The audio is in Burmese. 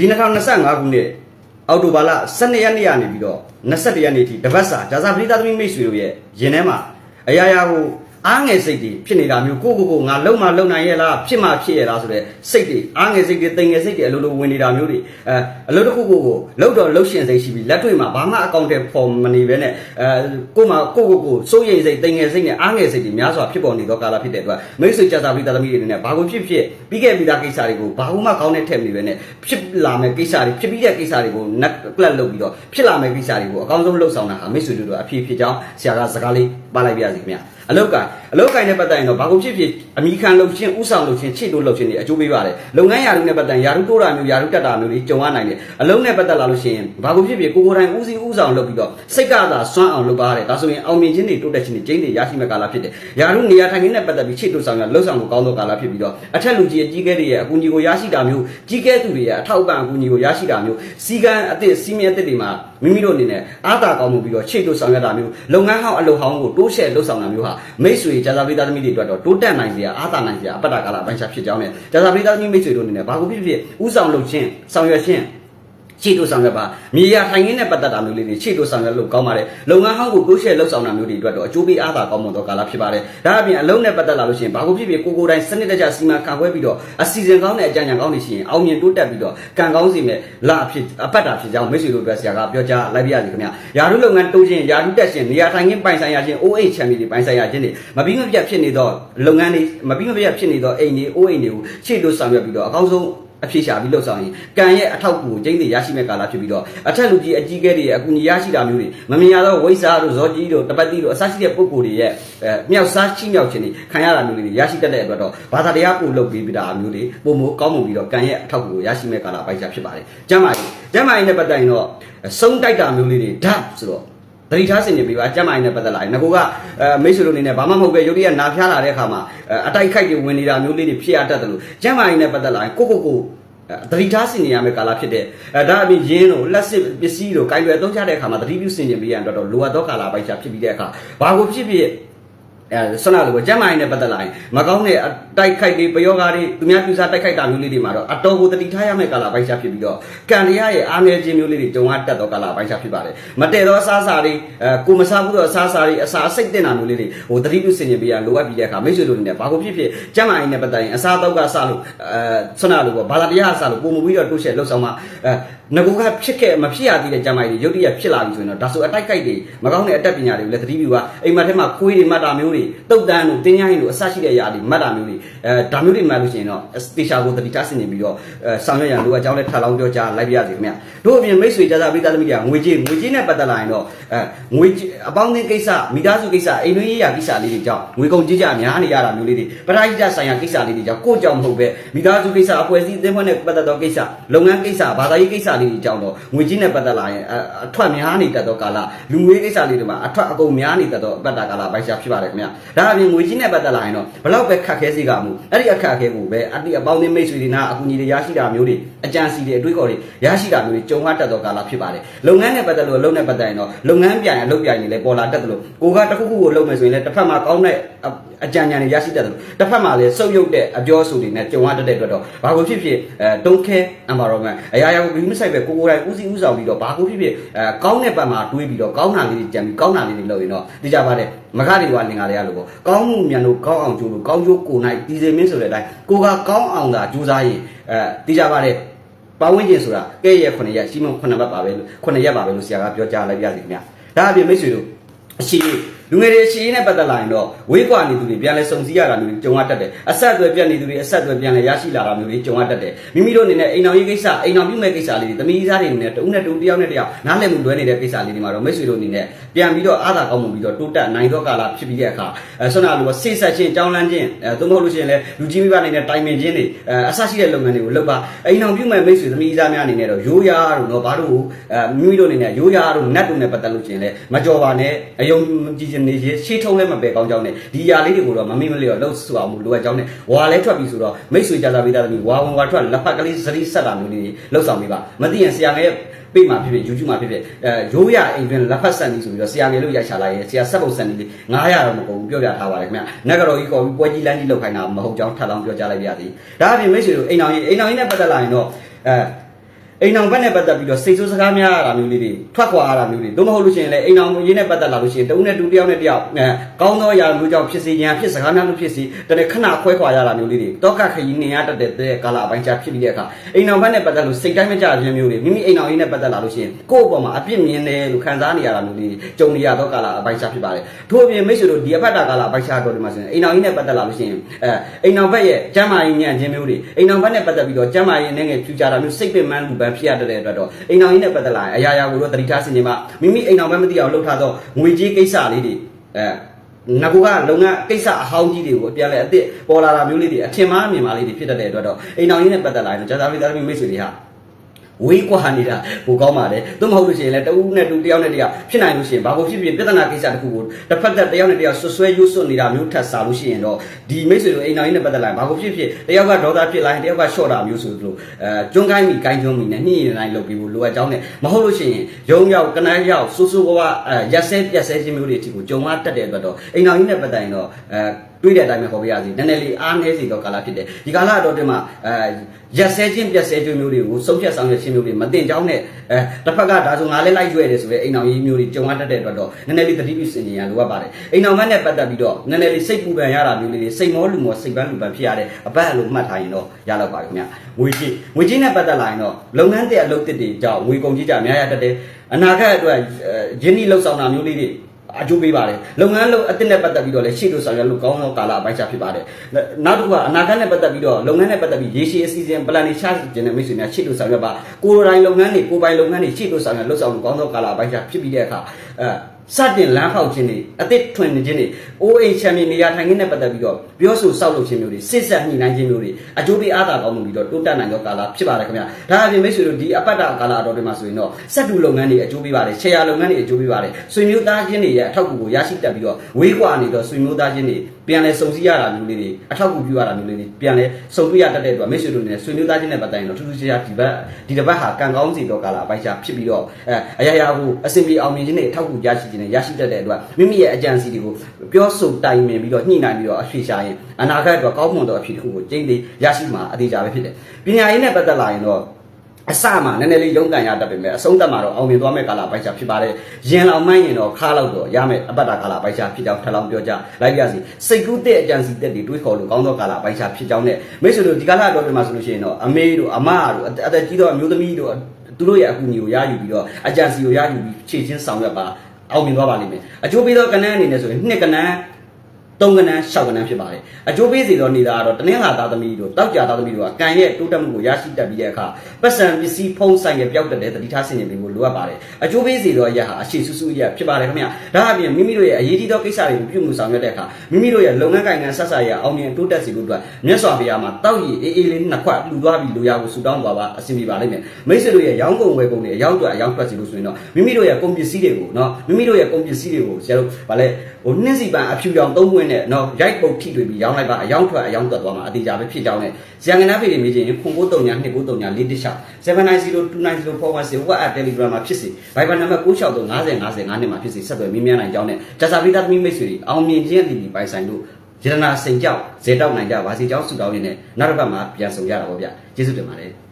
ဒီ2025ခုနှစ်အောက်တိုဘာလ12ရက်နေ့ကနေပြီးတော့21ရက်နေ့ထိတပတ်စာဂျာဇာပရိသတ်သမီးမိတ်ဆွေတို့ရဲ့ရင်ထဲမှာအရာရာကို အားငယ်စိတ်တွေဖြစ်နေတာမျိုးကိုကိုကိုငါလုံမလုံနိုင်ရဲ့လားဖြစ်မှဖြစ်ရဲ့လားဆိုတဲ့စိတ်တွေအားငယ်စိတ်တွေတိမ်ငယ်စိတ်တွေအလိုလိုဝင်နေတာမျိုးတွေအဲအလိုတစ်ခုကိုကိုလုံတော့လုံရှင်စိတ်ရှိပြီးလက်တွေ့မှာဘာမှအကောင့်တွေဖော်မနေပဲနဲ့အဲကိုမှကိုကိုကိုစိုးရိမ်စိတ်တိမ်ငယ်စိတ်နဲ့အားငယ်စိတ်တွေများစွာဖြစ်ပေါ်နေသောကာလဖြစ်တဲ့အတွက်မိတ်ဆွေကြစားပြီးသားသမီးတွေနဲ့ဘာကိုဖြစ်ဖြစ်ပြီးခဲ့ပြီးသားကိစ္စတွေကိုဘာမှကောင်းတဲ့ထက်မနေပဲနဲ့ဖြစ်လာမယ့်ကိစ္စတွေဖြစ်ပြီးတဲ့ကိစ္စတွေကိုနက်ကလတ်လုပ်ပြီးတော့ဖြစ်လာမယ့်ကိစ္စတွေကိုအကောင်းဆုံးလှုပ်ဆောင်တာဟာမိတ်ဆွေတို့တို့အဖြစ်ဖြစ်ကြောင်းဆရာကစကားလေးပါလိုက်ပြရစီခင်ဗျာ အလောက်ကန်အလောက်ကန်နဲ့ပတ်သက်ရင်တော့ဘာကိုဖြစ်ဖြစ်အမိခံလုပ်ခြင်းဥဆောင်လုပ်ခြင်းချစ်တို့လုပ်ခြင်းတွေအကျိုးပေးပါတယ်လုပ်ငန်းယာရုနဲ့ပတ်သက်ရင်ယာရုတိုးတာမျိုးယာရုတက်တာမျိုးတွေကြုံရနိုင်တယ်အလုံးနဲ့ပတ်သက်လာလို့ရှိရင်ဘာကိုဖြစ်ဖြစ်ကိုကိုယ်တိုင်ဦးစီးဦးဆောင်လုပ်ပြီးတော့စိတ်ကသာစွမ်းအောင်လုပ်ပါရတယ်ဒါဆိုရင်အောင်မြင်ခြင်းတွေတိုးတက်ခြင်းတွေကျင်းတွေရရှိမဲ့ကာလဖြစ်တယ်ယာရုနေရာထိုင်ခင်းနဲ့ပတ်သက်ပြီးချစ်တို့ဆောင်ရလှုပ်ဆောင်ဖို့ကောင်းသောကာလဖြစ်ပြီးတော့အထက်လူကြီးအကြီးကဲတွေရဲ့အကူအညီကိုရရှိတာမျိုးကြီးကဲသူတွေရဲ့အထောက်အပံ့အကူအညီကိုရရှိတာမျိုးစီကံအသစ်စီမံအသစ်တွေမှာ မိမိတို့အနေနဲ့အားသာကောင်းမှုပြီးတော့ချစ်တို့ဆောင်ရတာမျိုးလုပ်ငန်းဟောင်းအလုပ်ဟောင်းကိုတိုးရှဲလှုပ်ဆောင်တာမျိုးဟာမိတ်ဆွေကြာသာပိသားသမီးတွေအတွက်တော့တိုးတက်နိုင်စရာအားသာနိုင်စရာအပတ္တကာလအပိုင်းခြားဖြစ်ကြောင်းနဲ့ကြာသာပိသားသမီးမိတ်ဆွေတို့အနေနဲ့ဘာကိုဖြစ်ဖြစ်ဥဆောင်လုပ်ခြင်းဆောင်ရွက်ခြင်း ခြေတို့ဆောင်ရွက်ပါမြေယာထိုင်ရင်းနဲ့ပတ်သက်တာမျိုးလေးတွေခြေတို့ဆောင်ရွက်လို့ကောင်းပါတယ်လုပ်ငန်းဟောင်းကိုတိုးရှဲလှုပ်ဆောင်တာမျိုးတွေအတွက်တော့အကျိုးပေးအားသာကောင်းမွန်သောကာလဖြစ်ပါတယ်ဒါအပြင်အလုံးနဲ့ပတ်သက်လာလို့ရှိရင်ဘာကိုဖြစ်ဖြစ်ကိုကိုယ်တိုင်စနစ်တကျစီမံခန့်ခွဲပြီးတော့အစီအစဉ်ကောင်းတဲ့အကြံဉာဏ်ကောင်းတွေရှိရင်အောင်မြင်တိုးတက်ပြီးတော့ကံကောင်းစီမဲ့လအဖြစ်အပတ်တာဖြစ်ကြောင်းမိတ်ဆွေတို့အတွက်ဆရာကပြောကြားလိုက်ပြရစီခင်ဗျာယာရုလုပ်ငန်းတိုးခြင်းယာရုတက်ခြင်းနေရာထိုင်ရင်းပိုင်ဆိုင်ရခြင်း OH ချန်ပီတွေပိုင်ဆိုင်ရခြင်းတွေမပြီးမပြတ်ဖြစ်နေသောလုပ်ငန်းတွေမပြီးမပြတ်ဖြစ်နေသောအိမ်တွေ OH တွေကိုခြေတို့ဆောင်ရွက်ပြီးတော့အကောင်းဆုံး အဖြစ်ရှာပြီးလှုပ်ဆောင်ရင်ကံရဲ့အထောက်အကူကိုကျင်းတွေရရှိမဲ့ကာလဖြစ်ပြီးတော့အထက်လူကြီးအကြီးကဲတွေရဲ့အကူအညီရရှိတာမျိုးတွေမမြင်ရသောဝိဇ္ဇာတို့ဇောကြီးတို့တပတ်တိတို့အစရှိတဲ့ပုံကိုယ်တွေရဲ့အဲမြောက်စားချိမြောက်ခြင်းတွေခံရတာမျိုးတွေရရှိတတ်တဲ့အတွက်တော့ဘာသာတရားပို့လုပ်ပြီးပြတာမျိုးတွေပုံမကောင်းမှုပြီးတော့ကံရဲ့အထောက်အကူကိုရရှိမဲ့ကာလပိုက်ချဖြစ်ပါတယ်ကျမ်းမာရေးကျမ်းမာရေးနဲ့ပတ်သက်ရင်တော့ဆုံးတိုက်တာမျိုးလေးတွေဓာတ်ဆိုတော့ တတိထားစင်နေပြီပါအကျမ်းမိုင်းနဲ့ပတ်သက်လာရင်ငကိုကအဲမိတ်ဆွေတို့အနေနဲ့ဘာမှမဟုတ်ပဲယုတ်တရက်နာဖျားလာတဲ့အခါမှာအတိုက်ခိုက်တွေဝင်နေတာမျိုးလေးတွေဖြစ်ရတတ်တယ်လို့ကျမ်းမိုင်းနဲ့ပတ်သက်လာရင်ကိုကိုကိုသတိထားစင်နေရမယ့်ကာလဖြစ်တဲ့အဲဒါအပြင်ရင်းတို့လက်စစ်ပစ္စည်းတို့ကိုင်ရွယ်သုံးချတဲ့အခါမှာသတိပြုစင်ကျင်ပေးရန်အတွက်တော့လိုအပ်သောကာလပိုက်ချဖြစ်ပြီးတဲ့အခါဘာကိုဖြစ်ဖြစ် အဲဆန္ဒလိုပဲကျမ်းမာရေးနဲ့ပတ်သက်လာရင်မကောင်းတဲ့အတိုက်ခိုက်တွေပယောဂါတွေသူများပြူစားတိုက်ခိုက်တာမျိုးလေးတွေမှာတော့အတော်ကိုတတိထားရမယ့်ကာလပိုင်းခြားဖြစ်ပြီးတော့ကံတရားရဲ့အားနည်းခြင်းမျိုးလေးတွေကြုံရတတ်သောကာလပိုင်းခြားဖြစ်ပါတယ်မတည့်သောအစားအစာတွေအဲကိုမစားဘူးသောအစားအစာတွေအစာစိတ်တင်တာမျိုးလေးတွေဟိုတတိပြုစင်ကြင်ပေးရလိုအပ်ပြီးတဲ့အခါမိတ်ဆွေတို့အနေနဲ့ဘာကိုဖြစ်ဖြစ်ကျမ်းမာရေးနဲ့ပတ်သက်ရင်အစားအသောက်ကစလို့အဲဆန္ဒလိုပေါ့ဘာသာတရားစလို့ပုံမပြီးတော့တိုးရှဲလှုပ်ဆောင်မှအဲငကူကဖြစ်ခဲ့မဖြစ်ရသေးတဲ့ကျမ်းမာရေးတွေရုတ်တရက်ဖြစ်လာပြီဆိုရင်တော့ဒါဆိုအတိုက်ခိုက်တွေမကောင်းတဲ့အတတ်ပညာတွေကိုလည်းသတိပြုပါအိမ်မက်ထဲမှာခွေးတွေမှတ်တာမျိုးတွေတုတ်တန်းတို့တင်းချိုင်းတို့အစရှိတဲ့အရာတွေမှတ်တာမျိုးတွေအဲဒါမျိုးတွေမှတ်လို့ရှိရင်တော့တေချာကိုသတိထားစင်နေပြီးတော့အဲဆောင်ရွက်ရန်လိုအပ်ကြောင်းလည်းထပ်လောင်းပြောကြားလိုက်ပြရစီခင်ဗျတို့အပြင်မိတ်ဆွေကြကြပေးသားသမီးတွေကငွေကြေးငွေကြေးနဲ့ပတ်သက်လာရင်တော့အဲငွေအပေါင်းအသင်းကိစ္စမိသားစုကိစ္စအိမ်တွင်းရေးရာကိစ္စလေးတွေကြောင့်ငွေကုန်ကြေးကြများနေရတာမျိုးလေးတွေပထမကြီးဆိုင်ရာကိစ္စလေးတွေကြောင့်ကိုယ့်ကြောင့်မဟုတ်ပဲမိသားစုကိစ္စအဖွဲ့အစည်းအသင်းဖွဲ့နဲ့ပတ်သက်သောကိစ္စလုပ်ငန်းကိစ္စဘာသာရေးကိစ္စလေးတွေကြောင့်တော့ငွေကြေးနဲ့ပတ်သက်လာရင်အထွက်များနေတတ်သောကာလလူငွေကိစ္စလေးတွေမှာအထွက်အကုန်များနေတတ်သောအပတ်တာကာလပိုက်ရှာဖြစ်ပါတယ်ခင်ဗျဒါအပြင်ငွေကြေးနဲ့ပတ်သက်လာရင်တော့ဘလောက်ပဲခက်ခဲစေကမှုအဲ့ဒီအခက်အခဲကိုပဲအတိအပေါင်းအသင်းမိတ်ဆွေတွေနာအကူအညီတွေရရှိတာမျိုးတွေအကြံစီတွေအတွေးခေါ်တွေရရှိတာမျိုးတွေကြုံရတတ်သောကာလဖြစ်ပါတယ်လုပ်ငန်းနဲ့ပတ်သက်လို့အလုပ်နဲ့ပတ်သက်ရင်တော့လုပ်ငန်းပြန်ရလုပ်ပြန်ရင်လည်းပေါ်လာတတ်တယ်လို့ကိုကတစ်ခုခုကိုလုပ်မယ်ဆိုရင်လည်းတစ်ဖက်မှာကောင်းတဲ့အကြံဉာဏ်တွေရရှိတတ်တယ်လို့တစ်ဖက်မှာလည်းစုပ်ယုပ်တဲ့အပြောအဆိုတွေနဲ့ကြုံရတတ်တဲ့အတွက်တော့ဘာကိုဖြစ်ဖြစ်အဲ don't care environment အရာရာကိုပြီးမဆိုင်ပဲကိုကိုယ်တိုင်ဦးစီးဦးဆောင်ပြီးတော့ဘာကိုဖြစ်ဖြစ်အဲကောင်းတဲ့ပတ်မှာတွေးပြီးတော့ကောင်းတာလေးတွေကြံပြီးကောင်းတာလေးတွေလုပ်ရင်တော့သိကြပါတယ်မခတွေကလင်္ကာတွေကလို့ပေါ့ကောင်းမှုမြန်လို့ကောင်းအောင်ကြိုးလို့ကောင်းကျိုးကိုနိုင်ဒီစင်မင်းဆိုတဲ့အတိုင်းကိုကကောင်းအောင်သာကြိုးစားရင်အဲသိကြပါတယ်ပတ်ဝန်းကျင်ဆိုတာကဲ့ရဲ့9ရက်ရှိမ9ဘတ်ပါပဲလို့9ရက်ပါပဲလို့ဆရာကပြောကြားလိုက်ပြစီခင်ဗျာဒါအပြင်မိတ်ဆွေတို့အရှိ လူငယ်တွေအရှိနဲ့ပတ်သက်လာရင်တော့ဝေးကွာနေသူတွေပြန်လဲစုံစည်းရတာမျိုးတွေကြုံရတတ်တယ်အဆက်အသွယ်ပြတ်နေသူတွေအဆက်အသွယ်ပြန်လဲရရှိလာတာမျိုးတွေကြုံရတတ်တယ်မိမိတို့အနေနဲ့အိမ်တော်ရေးကိစ္စအိမ်တော်ပြုမဲ့ကိစ္စလေးတွေသမီးစားတွေအနေနဲ့တဦးနဲ့တဦးတယောက်နဲ့တယောက်နားလည်မှုလွဲနေတဲ့ကိစ္စလေးတွေမှာတော့မိတ်ဆွေတို့အနေနဲ့ပြန်ပြီးတော့အားသာကောင်းမှုပြီးတော့တိုးတက်နိုင်သောကာလဖြစ်ပြီးတဲ့အခါအဲဆွမ်းနာလိုပေါ့စိတ်ဆက်ခြင်းကြောင်းလန်းခြင်းအဲသို့မဟုတ်လို့ရှိရင်လည်းလူကြီးမိဘအနေနဲ့တိုင်ပင်ခြင်းတွေအဲအဆရှိတဲ့လုပ်ငန်းတွေကိုလုပ်ပါအိမ်တော်ပြုမဲ့မိတ်ဆွေသမီးစားများအနေနဲ့တော့ရိုးရာတို့တော့ဘာလို့အဲမိမိတို့အနေနဲ့ရိုးရာတို့နတ်တို့နဲ့ပတ်သက်လို့ရှိရင်လည်းမကြော်ပါနဲ့အယုံကြည်ခြင်းနေရှေးထုံးလည်းမပယ်ကောင်းကြောင်းနဲ့ဒီຢာလေးတွေကိုတော့မမေ့မလျော့လှုပ်ဆူအောင်လိုအပ်ကြောင်းနဲ့ဝါလဲထွက်ပြီဆိုတော့မိတ်ဆွေကြစားပေးတာသမီးဝါဝင်ဝါထွက်လက်ဖက်ကလေးစရိဆက်တာမျိုးလေးလှုပ်ဆောင်ပေးပါမသိရင်ဆရာငယ်ပေးမှာဖြစ်ဖြစ် YouTube မှာဖြစ်ဖြစ်အဲရိုးရအိမ်တွင်လက်ဖက်ဆန်ဒီဆိုပြီးတော့ဆရာငယ်လို့ရိုက်ချလာရဲဆရာဆက်ပုံဆန်ဒီလေး900တော့မကုန်ဘူးပြောပြထားပါတယ်ခင်ဗျနက်ကတော့ကြီးခေါ်ပြီးပွဲကြီးလမ်းကြီးလောက်ခိုင်းတာမဟုတ်ကြောင်းထပ်လောင်းပြောကြားလိုက်ပါရစေဒါအပြင်မိတ်ဆွေတို့အိမ်အောင်ကြီးအိမ်အောင်ကြီးနဲ့ပတ်သက်လာရင်တော့အဲ အိမ်အောင်ဘက်နဲ့ပတ်သက်ပြီးတော့စိတ်ဆိုးစကားများရတာမျိုးလေးတွေထွက်ခွာရတာမျိုးတွေသို့မဟုတ်လို့ရှိရင်လည်းအိမ်အောင်ရင်းနဲ့ပတ်သက်လာလို့ရှိရင်တဦးနဲ့တူတယောက်နဲ့တယောက်အဲကောင်းသောအရာမျိုးကြောင့်ဖြစ်စေခြင်းဖြစ်စကားများလို့ဖြစ်စေတကယ်ခဏခွဲခွာရတာမျိုးလေးတွေတောကခရီးနေရတတ်တဲ့ကာလအပိုင်းခြားဖြစ်ပြီးတဲ့အခါအိမ်အောင်ဘက်နဲ့ပတ်သက်လို့စိတ်တိုင်းမကြခြင်းမျိုးတွေမိမိအိမ်အောင်ရင်းနဲ့ပတ်သက်လာလို့ရှိရင်ကိုယ့်အပေါ်မှာအပြစ်မြင်တယ်လို့ခံစားနေရတာမျိုးလေးကြုံနေရသောကာလအပိုင်းခြားဖြစ်ပါတယ်ထို့အပြင်မိတ်ဆွေတို့ဒီအဖက်တာကာလအပိုင်းခြားတော့ဒီမှာဆိုရင်အိမ်အောင်ရင်းနဲ့ပတ်သက်လာလို့ရှိရင်အဲအိမ်အောင်ဘက်ရဲ့ကျမ်းမာရေးညံ့ခြင်းမျိုးတွေအိမ်အောင်ဘက်နဲ့ပတ်သက်ပြီးတော့ကျမ်းမာရေးနဲ့ငယ်ဖြူကြတာမျိုးစိတ်ပင်ပန်းလူပန်းဖြစ်ရတဲ့အတွက်တော့အိမ်အောင်ရင်းနဲ့ပတ်သက်လာရင်အရာရာကိုတော့တတိထားစင်နေမှာမိမိအိမ်အောင်ဘက်မသိအောင်လှုပ်ထားသောငွေကြေးကိစ္စလေးတွေအဲငကူကလုပ်ငန်းကိစ္စအဟောင်းကြီးတွေကိုအပြန်လဲအစ်စ်ပေါ်လာတာမျိုးလေးတွေအထင်မှားအမြင်မှားလေးတွေဖြစ်တတ်တဲ့အတွက်တော့အိမ်အောင်ရင်းနဲ့ပတ်သက်လာရင်ဂျာသာဗီသားသမီးမိတ်ဆွေတွေဟာ ဝေးကွာနေတာပိုကောင်းပါတယ်သို့မဟုတ်လို့ရှိရင်လည်းတဦးနဲ့တူတယောက်နဲ့တယောက်ဖြစ်နိုင်လို့ရှိရင်ဘာကိုဖြစ်ဖြစ်ပြဿနာကိစ္စတစ်ခုကိုတစ်ဖက်သက်တယောက်နဲ့တယောက်ဆွဆွဲရွဆွနေတာမျိုးထပ်စားလို့ရှိရင်တော့ဒီမိတ်ဆွေတို့အိမ်တော်ကြီးနဲ့ပတ်သက်လာရင်ဘာကိုဖြစ်ဖြစ်တယောက်ကဒေါသဖြစ်လာရင်တယောက်ကရှော့တာမျိုးဆိုလို့အဲကျွန်းကိုင်းမိကိုင်းကျွန်းမိနဲ့နှိမ့်နေတိုင်းလုပ်ပြီးလို့လိုအပ်ကြောင်းနဲ့မဟုတ်လို့ရှိရင်ရုံရောက်ကနန်းရောက်ဆူဆူဘဝအဲရက်စဲပြက်စဲခြင်းမျိုးတွေအထိကိုကြုံရတတ်တဲ့အတွက်တော့အိမ်တော်ကြီးနဲ့ပတ်သက်ရင်တော့အဲ တွေးတဲ့အတိုင်းပဲဟောပြရစီနည်းနည်းလေးအားနည်းစီတော့ကာလဖြစ်တယ်ဒီကာလတော့တင်မှာအဲရက်စဲခြင်းပြက်စဲခြင်းမျိုးတွေကိုစုံဖြတ်ဆောင်ရွက်ခြင်းမျိုးတွေမတင်ကြောင်းနဲ့အဲတစ်ဖက်ကဒါဆိုငါလည်းလိုက်ရွယ်တယ်ဆိုရဲအိမ်တော်ကြီးမျိုးတွေကြုံရတတ်တဲ့အတွက်တော့နည်းနည်းလေးတတိပြုစင်ကြရလိုအပ်ပါတယ်အိမ်တော်မနဲ့ပတ်သက်ပြီးတော့နည်းနည်းလေးစိတ်ပူပန်ရတာမျိုးလေးတွေစိတ်မောလူမောစိတ်ပန်းလူပန်ဖြစ်ရတဲ့အပတ်အလိုမှတ်ထားရင်တော့ရတော့ပါခင်ဗျငွေကြီးငွေကြီးနဲ့ပတ်သက်လာရင်တော့လုပ်ငန်းတဲ့အလုပ်တစ်တွေကြောင့်ငွေကုန်ကြီးကြများရတတ်တယ်အနာဂတ်အတွက်ယင်းဤလှုပ်ဆောင်တာမျိုးလေးတွေ အကျိုးပေးပါတယ်လုပ်ငန်းလုပ်အသစ်နဲ့ပတ်သက်ပြီးတော့လည်းရှေ့လို့ဆောင်ရွက်လို့ကောင်းသောကာလအပိုင်းခြားဖြစ်ပါတယ်နောက်တစ်ခုကအနာဂတ်နဲ့ပတ်သက်ပြီးတော့လုပ်ငန်းနဲ့ပတ်သက်ပြီးရေရှည်အစီအစဉ် plan တွေချခြင်းနဲ့မိတ်ဆွေများရှေ့လို့ဆောင်ရွက်ပါကိုယ်တိုင်လုပ်ငန်းတွေကိုယ်ပိုင်လုပ်ငန်းတွေရှေ့လို့ဆောင်ရွက်လို့ဆောင်လို့ကောင်းသောကာလအပိုင်းခြားဖြစ်ပြီးတဲ့အခါအဲ စတင်လမ်းဖောက်ခြင်းတွေအသစ်ထွင်နေခြင်းတွေအိုးအိမ်ချမ်းမြေနေရာထိုင်ခင်းနဲ့ပတ်သက်ပြီးတော့ပြောဆိုဆောက်လုပ်ခြင်းမျိုးတွေစစ်ဆက်ညှိနှိုင်းခြင်းမျိုးတွေအကျိုးပေးအားသာကောင်းမှုပြီးတော့တိုးတက်နိုင်သောကာလဖြစ်ပါတယ်ခင်ဗျာဒါအပြင်မိတ်ဆွေတို့ဒီအပတ်တာကာလအတော်တွေမှာဆိုရင်တော့စက်တူလုပ်ငန်းတွေအကျိုးပေးပါတယ်ခြေရာလုပ်ငန်းတွေအကျိုးပေးပါတယ်ဆွေမျိုးသားချင်းတွေရဲ့အထောက်အကူကိုရရှိတတ်ပြီးတော့ဝေးကွာနေတော့ဆွေမျိုးသားချင်းတွေပြန်လဲစုံစည်းရတာမျိုးလေးတွေအထောက်အကူပြုရတာမျိုးလေးတွေပြန်လဲစုံတွေ့ရတတ်တဲ့အတွက်မိတ်ဆွေတို့နဲ့ဆွေမျိုးသားချင်းနဲ့ပတ်သက်ရင်တော့ထူးထူးခြားခြားဒီဘက်ဒီတစ်ပတ်ဟာကံကောင်းစီတော့ကာလအပိုင်းခြားဖြစ်ပြီးတော့အဲအရာရာကိုအစဉ်ပြေအောင်မြင်ခြင်းနဲ့အထောက်အကူရရှိခြင်းနဲ့ရရှိတတ်တဲ့အတွက်မိမိရဲ့အကြံစီတွေကိုပြောဆိုတိုင်ပင်ပြီးတော့ညှိနှိုင်းပြီးတော့အဖြေရှာရင်အနာဂတ်အတွက်ကောင်းမွန်သောအဖြေတစ်ခုကိုကျင်းသေးရရှိမှာအသေးချာပဲဖြစ်တယ်ပညာရေးနဲ့ပတ်သက်လာရင်တော့အစမှာနည်းနည်းလေးရုန်းကန်ရတတ်ပေမဲ့အဆုံးသတ်မှာတော့အောင်မြင်သွားမဲ့ကာလပိုက်ချဖြစ်ပါတယ်။ရင်လောင်မှန်းရင်တော့ခါလောက်တော့ရမယ်အပတ်တာကာလပိုက်ချဖြစ်ကြောင်းထပ်လောင်းပြောကြလိုက်ပြစီစိတ်ကူးတဲ့အကြံစီတက်တွေတွေးခေါ်လို့ကောင်းသောကာလပိုက်ချဖြစ်ကြောင်းနဲ့မိတ်ဆွေတို့ဒီကာလတော့ဒီမှာဆိုလို့ရှိရင်တော့အမေတို့အမတို့အသက်ကြီးသောအမျိုးသမီးတို့သူတို့ရဲ့အကူအညီကိုရယူပြီးတော့အကြံစီကိုရယူပြီးခြေချင်းဆောင်ရွက်ပါ အောင်မြင်သွားပါလိမ့်မယ်။အကျိုးပေးသောကဏ္ဍအနေနဲ့ဆိုရင်နှစ်ကဏ္ဍ သုံးကဏ္ဍရှောက်ကဏ္ဍဖြစ်ပါတယ်အကျိုးပေးစေသောနေတာကတော့တနင်္လာသားသမီးတို့တောက်ကြသားသမီးတို့ကကံရဲ့တိုးတက်မှုကိုရရှိတတ်ပြီးတဲ့အခါပတ်စံပစ္စည်းဖုံးဆိုင်ရဲ့ပျောက်တတ်တဲ့တတိထားဆင်ခြင်ပေးဖို့လိုအပ်ပါတယ်အကျိုးပေးစေသောအရာဟာအရှိစုစုအရာဖြစ်ပါတယ်ခင်ဗျဒါအပြင်မိမိတို့ရဲ့အရေးကြီးသောကိစ္စတွေကိုပြုမှုဆောင်ရွက်တဲ့အခါမိမိတို့ရဲ့လုပ်ငန်းကိုင်ငံဆက်ဆံရအောင်မြင်တိုးတက်စေဖို့အတွက်မြတ်စွာဘုရားမှာတောက်ရည်အေးအေးလေးနှစ်ခွက်လှူသွားပြီးလိုရာကိုဆူတောင်းသွားပါအဆင်ပြေပါလိမ့်မယ်မိတ်ဆွေတို့ရဲ့ရောင်းကုန်ဝယ်ကုန်တွေအရောက်အတွက်အရောက်ထွက်စီလို့ဆိုရင်တော့မိမိတို့ရဲ့ကုန်ပစ္စည်းတွေကိုနော်မိမိတို့ရဲ့ကုန်ပစ္စည်းတွေကိုဆရာတို့ဗာလဲဟိုနှင်းစီပန်အဖြူရောင်သုံးပွင့်နဲ့နော်ရိုက်ပုတ်ထိတွေ့ပြီးရောင်းလိုက်ပါအယောင်ထွက်အယောင်ထွက်သွားမှာအသေးကြပဲဖြစ်ကြောင်းနဲ့ဇန်ကနာဖေးတွေမြင်ချင်းခုံကိုတုံညာနှစ်ကိုတုံညာလေးတစ်ချောင်း79029041 WhatsApp Telegram မှာဖြစ်စီ Viber နံပါတ်96395055နဲ့မှာဖြစ်စီဆက်သွယ်မြင်းမြန်းနိုင်ကြောင်းနဲ့ဂျာစာပရိသတ်သမီးမိတ်ဆွေတွေအောင်မြင်ခြင်းအတီးတီပိုင်ဆိုင်လို့ယရနာစိန်ကြောက်ဇေတောက်နိုင်ကြပါစေကြောင်းဆုတောင်းရင်းနဲ့နောက်တစ်ပတ်မှာပြန်ဆောင်ရတာပေါ့ဗျကျေးဇူးတင်ပါတယ်